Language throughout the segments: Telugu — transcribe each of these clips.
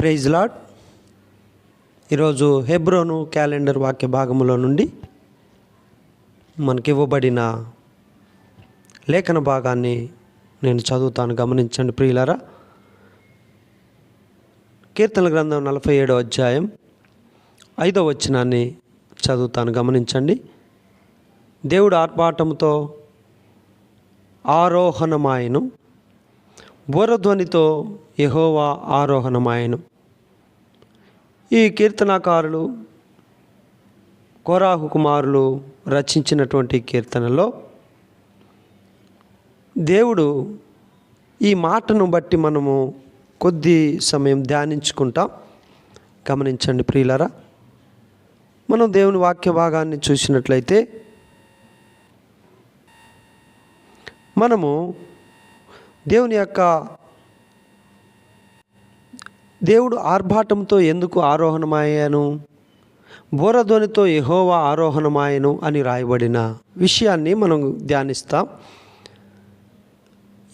Praise lord. ఈరోజు హెబ్రోను క్యాలెండర్ వాక్య భాగములో నుండి మనకి ఇవ్వబడిన లేఖన భాగాన్ని నేను చదువుతాను. గమనించండి ప్రియులరా. కీర్తన గ్రంథం నలభై ఏడో అధ్యాయం ఐదో వచనాన్ని చదువుతాను. గమనించండి. దేవుడు ఆర్పాటంతో ఆరోహణమాయను. బోరధ్వనితో యహోవా ఆరోహణమాయను. ఈ కీర్తనాకారులు కోరాహు కుమారులు రచించినటువంటి కీర్తనలో దేవుడు ఈ మాటను బట్టి మనము కొద్ది సమయం ధ్యానించుకుంటాం. గమనించండి ప్రియులరా మనం దేవుని వాక్య భాగాన్ని చూసినట్లయితే మనము దేవుని యొక్క దేవుడు ఆర్భాటంతో ఎందుకు ఆరోహణమయ్యాను బోరధ్వనితో యహోవా ఆరోహణమాయను అని రాయబడిన విషయాన్ని మనం ధ్యానిస్తాం.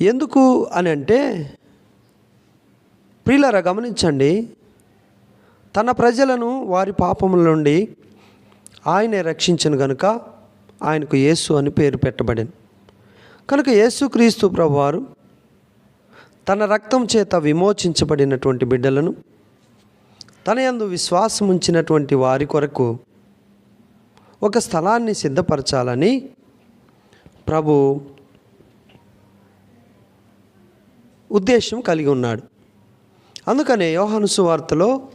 ఎందుకు అని అంటే ప్రియులరా గమనించండి తన ప్రజలను వారి పాపముల నుండి ఆయనే రక్షించను గనుక ఆయనకు యేసు అని పేరు పెట్టబడింది. కనుక యేసుక్రీస్తు ప్రభువారు తన రక్తం చేత విమోచించబడినటువంటి బిడ్డలను తన యందు విశ్వాసం ఉంచినటువంటి వారి కొరకు ఒక స్థలాన్ని సిద్ధపరచాలని ప్రభు ఉద్దేశం కలిగి ఉన్నాడు. అందుకనే యోహాను సువార్తలో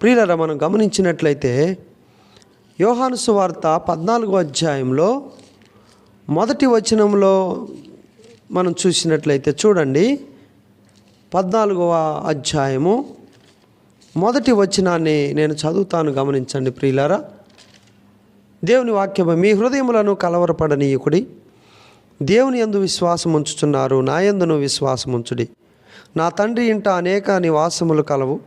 ప్రియులర మనం గమనించినట్లయితే యోహాను సువార్త పద్నాలుగో అధ్యాయంలో మొదటి వచనంలో మనం చూసినట్లయితే చూడండి పద్నాలుగవ అధ్యాయము మొదటి వచనాన్ని నేను చదువుతాను గమనించండి ప్రియులారా. దేవుని వాక్యము మీ హృదయములను కలవరపడనీయకుడి దేవుని ఎందు విశ్వాసం ఉంచుచున్నారు నా ఎందును విశ్వాసం ఉంచుడి. నా తండ్రి ఇంట అనేక నివాసములు కలవు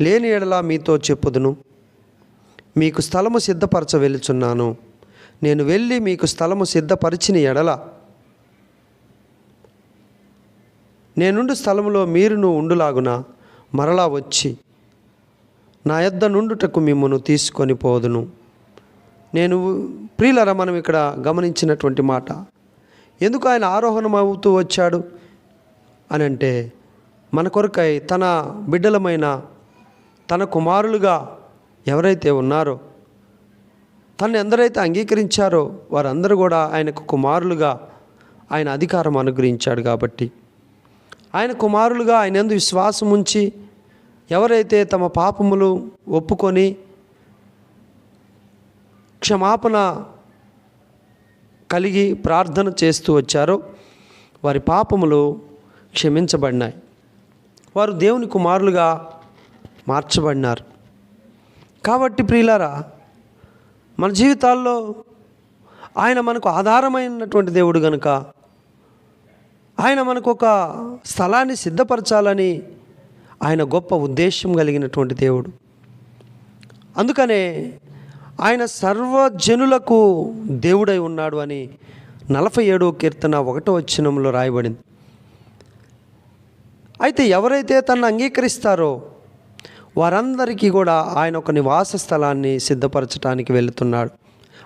లేని ఎడలా మీతో చెప్పుదును. మీకు స్థలము సిద్ధపరచ వెలుచున్నాను. నేను వెళ్ళి మీకు స్థలము సిద్ధపరిచిన ఎడల నేనుండు స్థలములో మీరును ఉండులాగున మరలా వచ్చి నా యొద్ద నుండుటకు మిమ్మను తీసుకొని పోదును. నేను ప్రియులరా మనం ఇక్కడ గమనించినటువంటి మాట. ఎందుకు ఆయన ఆరోహణం అవుతూ వచ్చాడు? అని అంటే మన కొరకై తన బిడ్డలమైన తన కుమారులుగా ఎవరైతే ఉన్నారో తను ఎందరైతే అంగీకరించారో వారందరూ కూడా ఆయనకు కుమారులుగా ఆయన అధికారం అనుగ్రహించాడు కాబట్టి. ఆయన కుమారులుగా ఆయన ఎందు విశ్వాసం ఉంచి ఎవరైతే తమ పాపములు ఒప్పుకొని క్షమాపణ కలిగి ప్రార్థన చేస్తూ వచ్చారో వారి పాపములు క్షమించబడినాయి. వారు దేవుని కుమారులుగా మార్చబడినారు. కాబట్టి ప్రియులారా మన జీవితాల్లో ఆయన మనకు ఆధారమైనటువంటి దేవుడు కనుక ఆయన మనకు ఒక స్థలాన్ని సిద్ధపరచాలని ఆయన గొప్ప ఉద్దేశం కలిగినటువంటి దేవుడు. అందుకనే ఆయన సర్వజనులకు దేవుడై ఉన్నాడు అని నలభై ఏడవ కీర్తన ఒకటో వచ్చినంలో రాయబడింది. అయితే ఎవరైతే తనను అంగీకరిస్తారో వారందరికీ కూడా ఆయన ఒక నివాస స్థలాన్ని సిద్ధపరచడానికి వెళుతున్నాడు.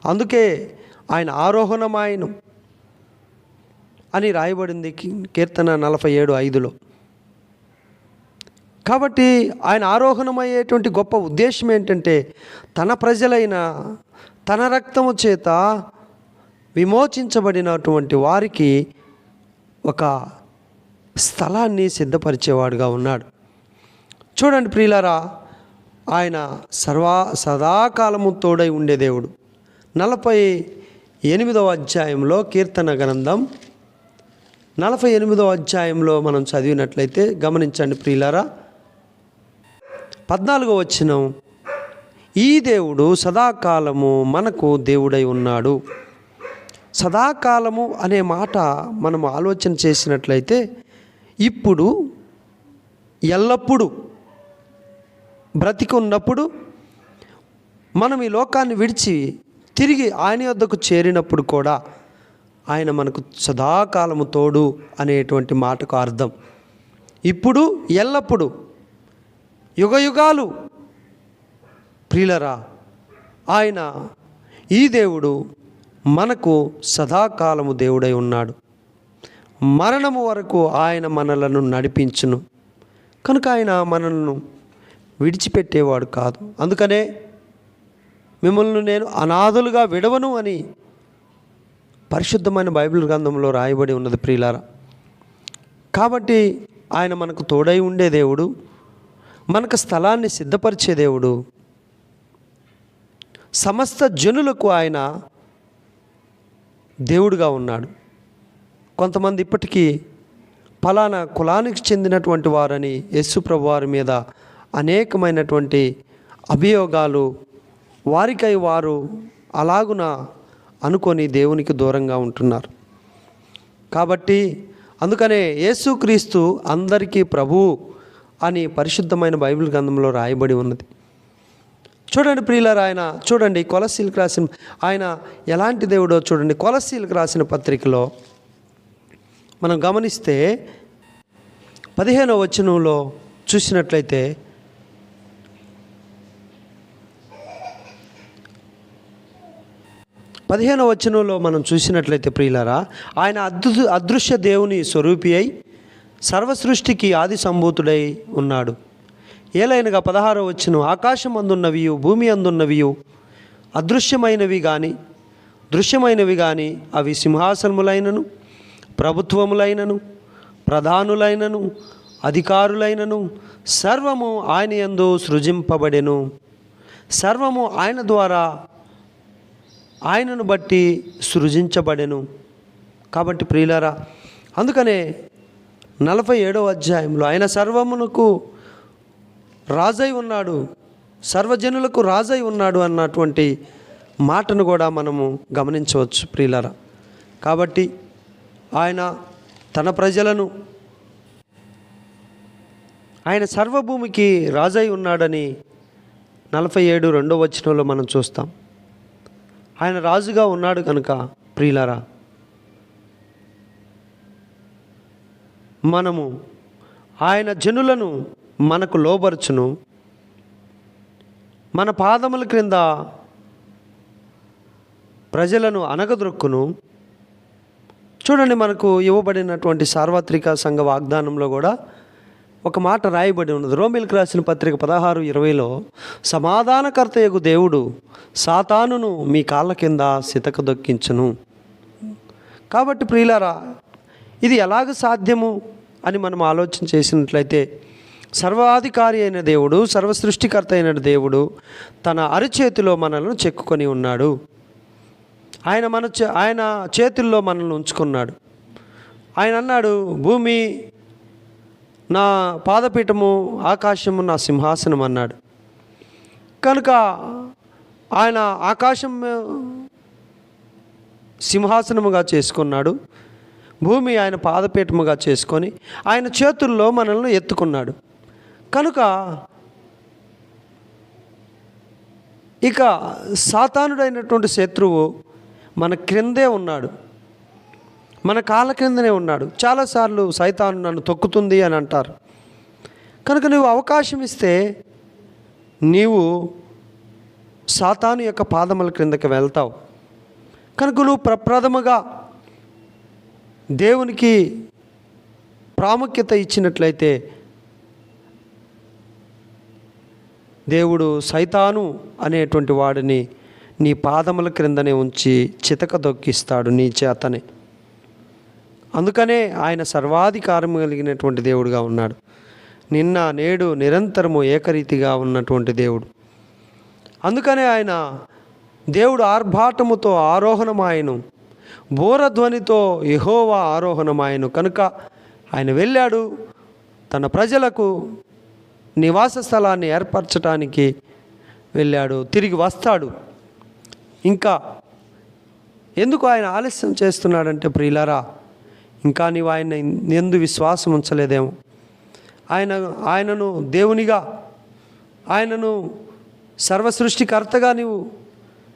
అందుకే ఆయన ఆరోహణమాయనం. అని రాయబడింది కీర్తన నలభై ఏడు ఐదులో. కాబట్టి ఆయన ఆరోహణమయ్యేటువంటి గొప్ప ఉద్దేశం ఏంటంటే తన ప్రజలైన తన రక్తము చేత విమోచించబడినటువంటి వారికి ఒక స్థలాన్ని సిద్ధపరిచేవాడుగా ఉన్నాడు. చూడండి ప్రియులారా ఆయన సర్వా సదాకాలము తోడై ఉండే దేవుడు. నలభై ఎనిమిదవ అధ్యాయంలో కీర్తన గ్రంథం నలభై ఎనిమిదో అధ్యాయంలో మనం చదివినట్లయితే గమనించండి ప్రియులారా. పద్నాలుగో వచ్చినం ఈ దేవుడు సదాకాలము మనకు దేవుడై ఉన్నాడు. సదాకాలము అనే మాట మనం ఆలోచన చేసినట్లయితే ఇప్పుడు ఎల్లప్పుడూ బ్రతికున్నప్పుడు మనం ఈ లోకాన్ని విడిచి తిరిగి ఆయన వద్దకు చేరినప్పుడు కూడా ఆయన మనకు సదాకాలము తోడు అనేటువంటి మాటకు అర్థం. ఇప్పుడు ఎల్లప్పుడు యుగయుగాలు ప్రియులరా ఆయన ఈ దేవుడు మనకు సదాకాలము దేవుడై ఉన్నాడు. మరణము వరకు ఆయన మనలను నడిపించును. కనుక ఆయన మనల్ని విడిచిపెట్టేవాడు కాదు. అందుకనే మిమ్మల్ని నేను అనాథులుగా విడవను అని పరిశుద్ధమైన బైబిల్ గ్రంథంలో రాయబడి ఉన్నది ప్రియులారా. కాబట్టి ఆయన మనకు తోడై ఉండే దేవుడు మనకు స్థలాన్ని సిద్ధపరిచే దేవుడు సమస్త జనులకు ఆయన దేవుడుగా ఉన్నాడు. కొంతమంది ఇప్పటికీ ఫలానా కులానికి చెందినటువంటి వారని యేసుప్రభు వారి మీద అనేకమైనటువంటి అభియోగాలు వారికై వారు అలాగున అనుకొని దేవునికి దూరంగా ఉంటున్నారు. కాబట్టి అందుకనే యేసుక్రీస్తు అందరికీ ప్రభువు అని పరిశుద్ధమైన బైబిల్ గ్రంథంలో రాయబడి ఉన్నది. చూడండి ప్రియులారు ఆయన చూడండి కొలసీలకు రాసిన ఆయన ఎలాంటి దేవుడో చూడండి. కొలసీలకు రాసిన పత్రికలో మనం గమనిస్తే పదిహేనవ వచనంలో చూసినట్లయితే పదిహేనవ వచనంలో మనం చూసినట్లయితే ప్రియులరా ఆయన అదృ అదృశ్య దేవుని స్వరూపి అయి సర్వసృష్టికి ఆది సంభూతుడై ఉన్నాడు. ఏలైనగా పదహారో వచ్చిన ఆకాశం అందున్నవియు భూమి అందున్నవియు అదృశ్యమైనవి కానీ దృశ్యమైనవి కానీ అవి సింహాసనములైనను ప్రభుత్వములైనను ప్రధానులైనను అధికారులైనను సర్వము ఆయన యందు సృజింపబడెను. సర్వము ఆయన ద్వారా ఆయనను బట్టి సృజించబడెను. కాబట్టి ప్రియులారా అందుకనే నలభై ఏడవ అధ్యాయంలో ఆయన సర్వమునకు రాజై ఉన్నాడు సర్వజనులకు రాజై ఉన్నాడు అన్నటువంటి మాటను కూడా మనము గమనించవచ్చు ప్రియులారా. కాబట్టి ఆయన తన ప్రజలను ఆయన సర్వభూమికి రాజై ఉన్నాడని నలభై ఏడు రెండో వచనంలో మనం చూస్తాం. ఆయన రాజుగా ఉన్నాడు కనుక ప్రియులరా మనము ఆయన జనులను మనకు లోబరుచును. మన పాదముల క్రింద ప్రజలను అనగదొక్కును. చూడండి మనకు ఇవ్వబడినటువంటి సార్వత్రిక సంఘ వాగ్దానంలో కూడా ఒక మాట రాయబడి ఉన్నది. రోమిల్కి రాసిన పత్రిక పదహారు ఇరవైలో సమాధానకర్తయగు దేవుడు సాతానును మీ కాళ్ళ కింద సితక దొక్కించును కాబట్టి ప్రియులారా ఇది ఎలాగ సాధ్యము అని మనం ఆలోచన చేసినట్లయితే సర్వాధికారి అయిన దేవుడు సర్వసృష్టికర్త అయిన దేవుడు తన అరిచేతిలో మనల్ని చెక్కుకొని ఉన్నాడు. ఆయన మన చే ఆయన చేతుల్లో మనల్ని ఉంచుకున్నాడు. ఆయన అన్నాడు భూమి నా పాదపీఠము ఆకాశము నా సింహాసనం అన్నాడు. కనుక ఆయన ఆకాశం సింహాసనముగా చేసుకున్నాడు. భూమి ఆయన పాదపీఠముగా చేసుకొని ఆయన చేతుల్లో మనల్ని ఎత్తుకున్నాడు. కనుక ఇక సాతానుడైనటువంటి శత్రువు మన క్రిందే ఉన్నాడు. మన కాళ్ళ కిందనే ఉన్నాడు. చాలాసార్లు సైతాను నన్ను తొక్కుతుంది అని అంటారు. కనుక నువ్వు అవకాశం ఇస్తే నీవు సాతాను యొక్క పాదముల క్రిందకి వెళ్తావు. కనుక నువ్వు ప్రప్రథమగా దేవునికి ప్రాముఖ్యత ఇచ్చినట్లయితే దేవుడు సైతాను అనేటువంటి వాడిని నీ పాదముల క్రిందనే ఉంచి చితక దొక్కిస్తాడు నీ చేతనే. అందుకనే ఆయన సర్వాధికారం కలిగినటువంటి దేవుడుగా ఉన్నాడు. నిన్న నేడు నిరంతరము ఏకరీతిగా ఉన్నటువంటి దేవుడు. అందుకనే ఆయన దేవుడు ఆర్భాటముతో ఆరోహణమాయను. బోరధ్వనితో యహోవా ఆరోహణమాయను. కనుక ఆయన వెళ్ళాడు. తన ప్రజలకు నివాస స్థలాన్ని ఏర్పరచడానికి వెళ్ళాడు. తిరిగి వస్తాడు. ఇంకా ఎందుకు ఆయన ఆలస్యం చేస్తున్నాడంటే ప్రియులరా ఇంకా నీవు ఆయన ఎందు విశ్వాసం ఉంచలేదేమో. ఆయన ఆయనను దేవునిగా ఆయనను సర్వసృష్టికర్తగా నీవు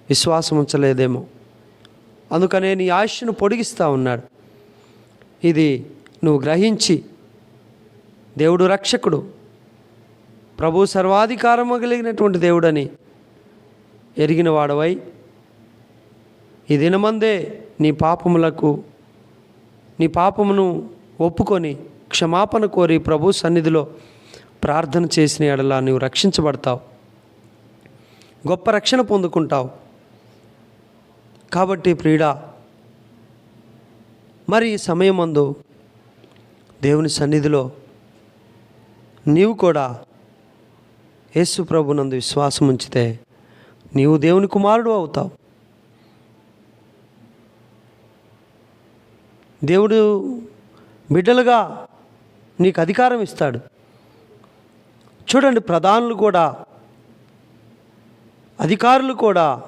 విశ్వాసం ఉంచలేదేమో. అందుకనే నీ ఆయుష్ను పొడిగిస్తూ ఉన్నాడు. ఇది నువ్వు గ్రహించి దేవుడు రక్షకుడు. ప్రభు సర్వాధికారము కలిగినటువంటి దేవుడని ఎరిగిన వాడవై ఈ దినమందే నీ పాపములకు నీ పాపమును ఒప్పుకొని క్షమాపణ కోరి ప్రభు సన్నిధిలో ప్రార్థన చేసిన ఎడలా నీవు రక్షించబడతావు. గొప్ప రక్షణ పొందుకుంటావు. కాబట్టి ప్రియుడా మరి ఈ సమయమందు దేవుని సన్నిధిలో నీవు కూడా యేసు ప్రభునందు విశ్వాసం ఉంచితే నీవు దేవుని కుమారుడు అవుతావు. దేవుడు బిడ్డలుగా నీకు అధికారం ఇస్తాడు. చూడండి ప్రధానులు కూడా అధికారులు కూడా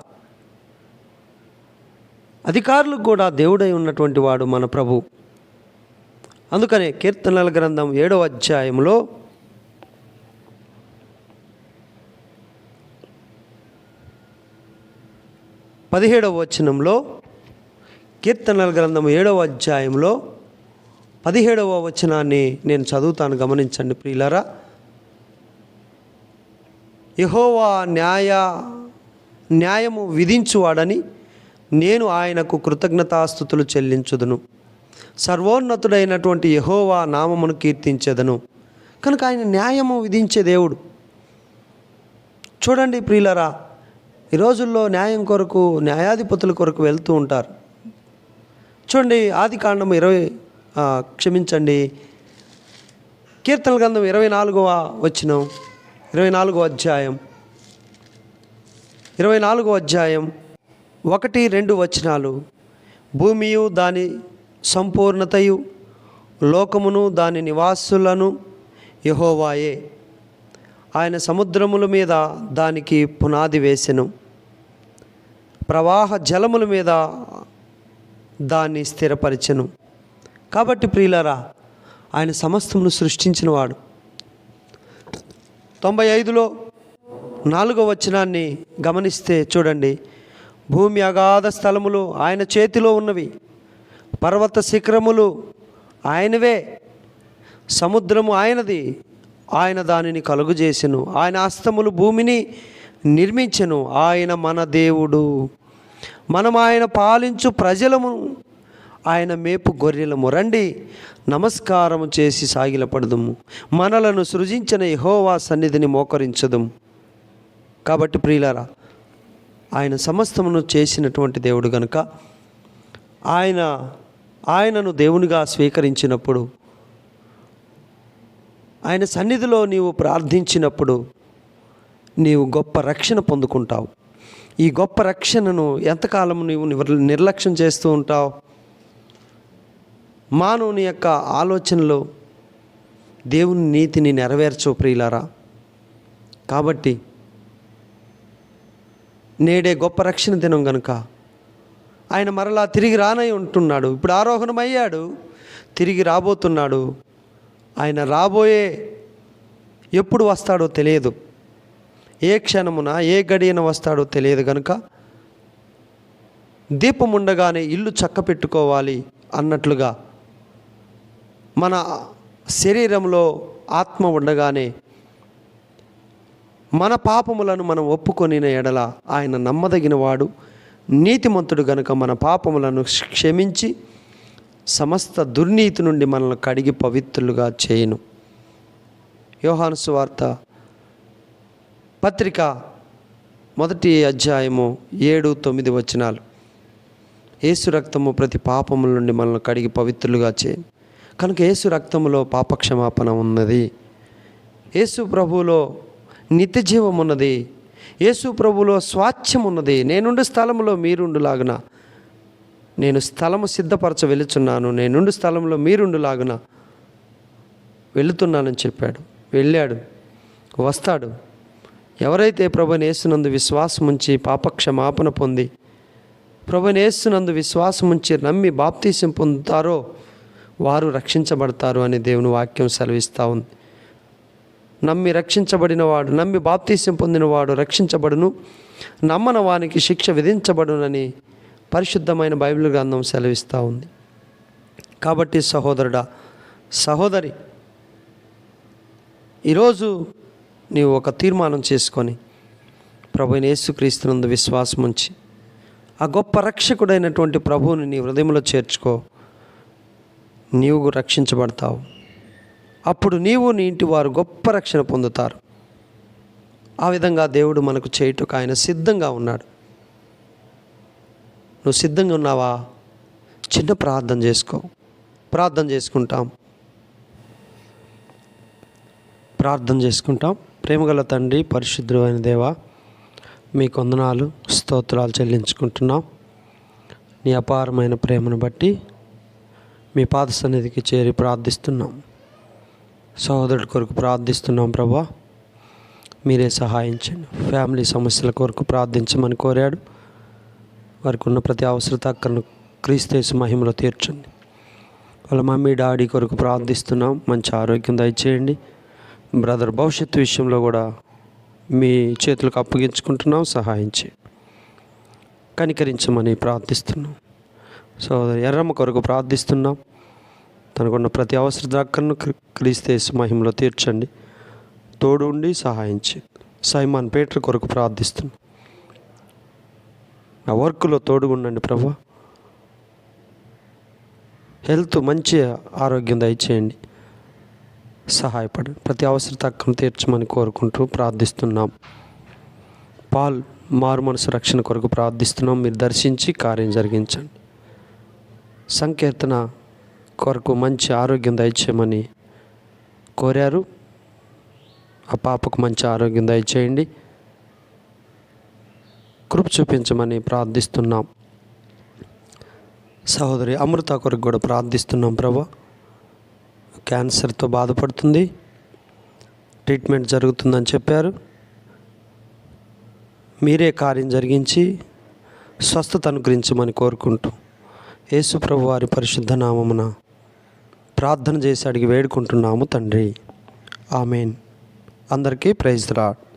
అధికారులకు కూడా దేవుడై ఉన్నటువంటి వాడు మన ప్రభు. అందుకనే కీర్తనల గ్రంథం ఏడవ అధ్యాయంలో పదిహేడవ వచనంలో కీర్తనల గ్రంథం ఏడవ అధ్యాయంలో పదిహేడవ వచనాన్ని నేను చదువుతాను. గమనించండి ప్రియులరా. యహోవా న్యాయ న్యాయము విధించువాడని నేను ఆయనకు కృతజ్ఞతాస్థుతులు చెల్లించుదును. సర్వోన్నతుడైనటువంటి యహోవా నామమును కీర్తించెదను. కనుక ఆయన న్యాయము విధించే దేవుడు. చూడండి ప్రియులరా ఈ రోజుల్లో న్యాయం కొరకు న్యాయాధిపతుల కొరకు వెళ్తూ ఉంటారు. చూడండి ఆది కాండం ఇరవై క్షమించండి. కీర్తన గ్రంథం ఇరవై నాలుగవ వచ్చిన ఇరవై నాలుగవ అధ్యాయం. ఇరవై నాలుగవ అధ్యాయం ఒకటి రెండు వచనాలు. భూమియు దాని సంపూర్ణతయు లోకమును దాని నివాసులను యహోవాయే. ఆయన సముద్రముల మీద దానికి పునాది వేసెను. ప్రవాహ జలముల మీద దాన్ని స్థిరపరిచెను. కాబట్టి ప్రియులరా ఆయన సమస్తమును సృష్టించినవాడు. తొంభై ఐదులో నాలుగో వచనాన్ని గమనిస్తే చూడండి. భూమి అగాధ స్థలములు ఆయన చేతిలో ఉన్నవి. పర్వత శిఖరములు ఆయనవే. సముద్రము ఆయనది. ఆయన దానిని కలుగుజేసెను. ఆయన హస్తములు భూమిని నిర్మించెను. ఆయన మన దేవుడు. మనం ఆయన పాలించు ప్రజలము. ఆయన మేపు గొర్రెలము. రండి నమస్కారము చేసి సాగిలపడదుము. మనలను సృజించిన యహోవా సన్నిధిని మోకరించదుము. కాబట్టి ప్రియులారా ఆయన సమస్తమును చేసినటువంటి దేవుడు గనుక ఆయన ఆయనను దేవునిగా స్వీకరించినప్పుడు ఆయన సన్నిధిలో నీవు ప్రార్థించినప్పుడు నీవు గొప్ప రక్షణ పొందుకుంటావు. ఈ గొప్ప రక్షణను ఎంతకాలం నీవు నిర్- నిర్లక్ష్యం చేస్తూ ఉంటావు? మానవుని యొక్క ఆలోచనలో దేవుని నీతిని నెరవేర్చో ప్రియులారా. కాబట్టి నేడే గొప్ప రక్షణ దినం గనుక. ఆయన మరలా తిరిగి రానై ఉంటున్నాడు. ఇప్పుడు ఆరోహణమయ్యాడు. తిరిగి రాబోతున్నాడు. ఆయన రాబోయే ఎప్పుడు వస్తాడో తెలియదు. ఏ క్షణమున ఏ గడియన వస్తాడో తెలియదు కనుక దీపం ఉండగానే ఇల్లు చక్క పెట్టుకోవాలి అన్నట్లుగా మన శరీరంలో ఆత్మ ఉండగానే మన పాపములను మనం ఒప్పుకొని ఎడల ఆయన నమ్మదగినవాడు నీతిమంతుడు గనుక మన పాపములను క్షమించి సమస్త దుర్నీతి నుండి మనల్ని కడిగి పవిత్రులుగా చేయను. యోహాను సువార్త పత్రిక మొదటి అధ్యాయము ఏడు తొమ్మిది వచనాలు. ఏసు రక్తము ప్రతి పాపముల నుండి మనల్ని కడిగి పవిత్రులుగా చే. కనుక ఏసు రక్తములో పాపక్షమాపణ ఉన్నది. యేసు ప్రభువులో నిత్య జీవం ఉన్నది. యేసు ప్రభువులో స్వాచ్ఛం ఉన్నది. నేనుండు స్థలములో మీరుండులాగున. నేను స్థలము సిద్ధపరచ వెళుచున్నాను నేనుండు స్థలంలో మీరుండులాగున. వెళుతున్నానని చెప్పాడు. వెళ్ళాడు. వస్తాడు. ఎవరైతే ప్రభునేసునందు విశ్వాసం ఉంచి పాపక్షమాపణ పొంది ప్రభునేసునందు విశ్వాసం ఉంచి నమ్మి బాప్తీసం పొందుతారో వారు రక్షించబడతారు అని దేవుని వాక్యం సెలవిస్తూ ఉంది. నమ్మి రక్షించబడిన వాడు నమ్మి బాప్తీసం పొందినవాడు రక్షించబడును నమ్మన వానికి శిక్ష విధించబడునని పరిశుద్ధమైన బైబిల్ గ్రంథం సెలవిస్తూ ఉంది. కాబట్టి సహోదరుడా సహోదరి ఈరోజు నీవు ఒక తీర్మానం చేసుకొని ప్రభుని యేసుక్రీస్తునందు విశ్వాసం ఉంచి ఆ గొప్ప రక్షకుడైనటువంటి ప్రభువుని నీ హృదయంలో చేర్చుకో. నీవు రక్షించబడతావు. అప్పుడు నీవు నీ ఇంటి వారు గొప్ప రక్షణ పొందుతారు. ఆ విధంగా దేవుడు మనకు చేయుటకు ఆయన సిద్ధంగా ఉన్నాడు. నువ్వు సిద్ధంగా ఉన్నావా? చిన్న ప్రార్థన చేసుకో. ప్రార్థన చేసుకుంటాం. ప్రార్థన చేసుకుంటాం. ప్రేమగల తండ్రి పరిశుద్ధమైన దేవ మీ కొందనాలు స్తోత్రాలు చెల్లించుకుంటున్నాం. నీ అపారమైన ప్రేమను బట్టి మీ పాద సన్నిధికి చేరి ప్రార్థిస్తున్నాం. సహోదరుడి కొరకు ప్రార్థిస్తున్నాం ప్రభా. మీరే సహాయించండి. ఫ్యామిలీ సమస్యల కొరకు ప్రార్థించమని కోరాడు. వారికి ఉన్న ప్రతి అవసరత అక్కను క్రీస్తేసు మహిమలో తీర్చండి. వాళ్ళ మమ్మీ డాడీ కొరకు ప్రార్థిస్తున్నాం. మంచి ఆరోగ్యం దయచేయండి. బ్రదర్ భవిష్యత్తు విషయంలో కూడా మీ చేతులకు అప్పగించుకుంటున్నాం సహాయం కనికరించమని ప్రార్థిస్తున్నాం. సో ఎర్రమ్మ కొరకు ప్రార్థిస్తున్నాం. తనకున్న ప్రతి అవసర దాకను క్రీస్తేసు మహిమలో తీర్చండి. తోడు ఉండి సహాయించి సైమాన్ పేటర్ కొరకు ప్రార్థిస్తున్నాం. ఆ వర్క్లో తోడు ఉండండి ప్రభా. హెల్త్ మంచి ఆరోగ్యం దయచేయండి. సహాయపడండి ప్రతి అవసర తక్కువ తీర్చమని కోరుకుంటూ ప్రార్థిస్తున్నాం. పాల్ మారు మనసు రక్షణ కొరకు ప్రార్థిస్తున్నాం. మీరు దర్శించి కార్యం జరిగించండి. సంకీర్తన కొరకు మంచి ఆరోగ్యం దయచేయమని కోరారు. ఆ పాపకు మంచి ఆరోగ్యం దయచేయండి. కృప చూపించమని ప్రార్థిస్తున్నాం. సహోదరి అమృత కొరకు కూడా ప్రార్థిస్తున్నాం ప్రభా. క్యాన్సర్తో బాధపడుతుంది. ట్రీట్మెంట్ జరుగుతుందని చెప్పారు. మీరే కార్యం జరిగించి స్వస్థత అనుగ్రహించమని కోరుకుంటూ యేసుప్రభు వారి పరిశుద్ధ నామమున ప్రార్థన చేసి అడిగి వేడుకుంటున్నాము తండ్రి. ఆమెన్. అందరికీ ప్రైజ్ రాడ్